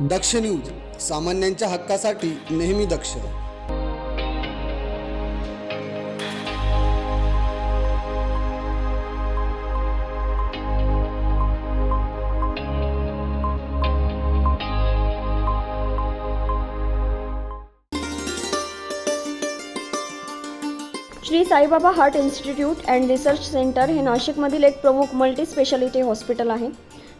दक्ष news सामान्यांच्या हक्कासाठी नेहमी दक्ष. Shri Saibaba heart institute and research centre हे नाशिकमधील एक प्रमुख मल्टी स्पेशालिटी हॉस्पिटल आहे.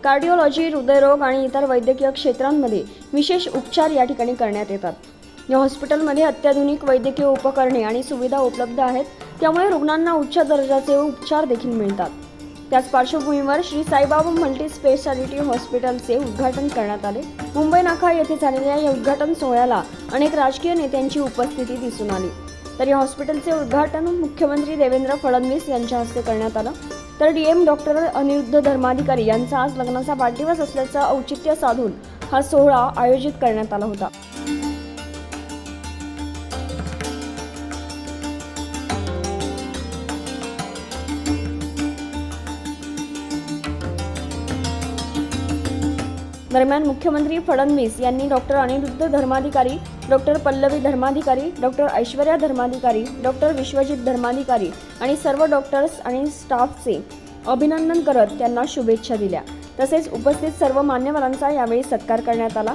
कार्डिओलॉजी हृदयरोग आणि इतर वैद्यकीय क्षेत्रांमध्ये विशेष उपचार या ठिकाणी करण्यात येतात. या हॉस्पिटलमध्ये अत्याधुनिक वैद्यकीय उपकरणे आणि सुविधा उपलब्ध आहेत. त्यामुळे रुग्णांना उच्च दर्जाचे उपचार देखील मिळतात. त्याच पार्श्वभूमीवर श्री साईबाबा मल्टी स्पेशालिटी हॉस्पिटलचे उद्घाटन करण्यात आले. मुंबई नाका येथे झालेल्या या उद्घाटन सोहळ्याला अनेक राजकीय नेत्यांची उपस्थिती दिसून आली. तर या हॉस्पिटलचे उद्घाटन मुख्यमंत्री देवेंद्र फडणवीस यांच्या हस्ते करण्यात आलं. तर D M doctor Aniruddha Dharmadhikari यांचा आज लग्नाचा वाढदिवस असल्याचं औचित्य साधून हा सोहळा आयोजित करण्यात आला होता. दरम्यान मुख्यमंत्री फडणवीस यांनी doctor Aniruddha Dharmadhikari doctor Pallavi Dharmadhikari doctor Aishwarya Dharmadhikari doctor Vishwajit Dharmadhikari आणि सर्व डॉक्टर्स आणि स्टाफचे अभिनंदन करत त्यांना शुभेच्छा दिल्या. तसेच उपस्थित सर्व मान्यवरांचा यावेळी सत्कार करण्यात आला.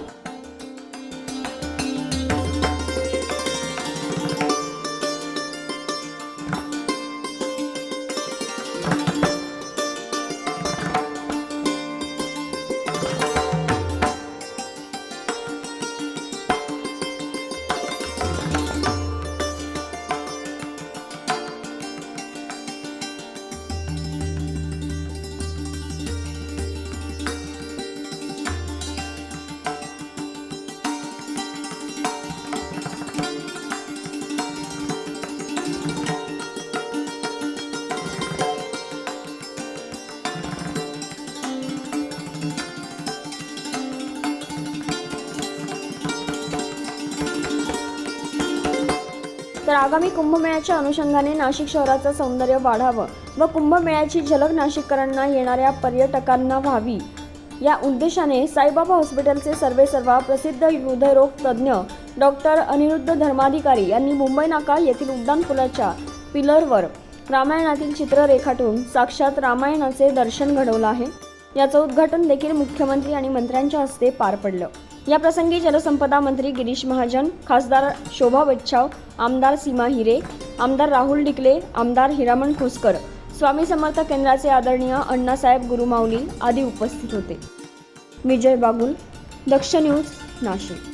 तर आगामी कुंभमेळ्याच्या अनुषंगाने नाशिक शहराचं सौंदर्य वाढावं व कुंभमेळ्याची झलक नाशिककरांना येणाऱ्या पर्यटकांना व्हावी. या उद्देशाने साईबाबा हॉस्पिटलचे सर्वे सर्वा प्रसिद्ध हृदयरोग तज्ज्ञ डॉक्टर अनिरुद्ध धर्माधिकारी यांनी मुंबई नाका येथील उड्डाणपुलाच्या पिलरवर रामायणातील चित्र रेखाटून साक्षात रामायणाचे दर्शन घडवलं आहे. याचं उद्घाटन देखील मुख्यमंत्री आणि मंत्र्यांच्या हस्ते पार पडलं. या प्रसंगी जलसंपदा मंत्री गिरीश महाजन खासदार शोभा बच्छाव आमदार सीमा हिरे आमदार राहुल डिकले आमदार हिरामण खोसकर स्वामी समर्थ केंद्राचे आदरणीय अण्णासाहेब गुरुमाऊली आदी उपस्थित होते. विजय बागुल दक्ष न्यूज नाशिक.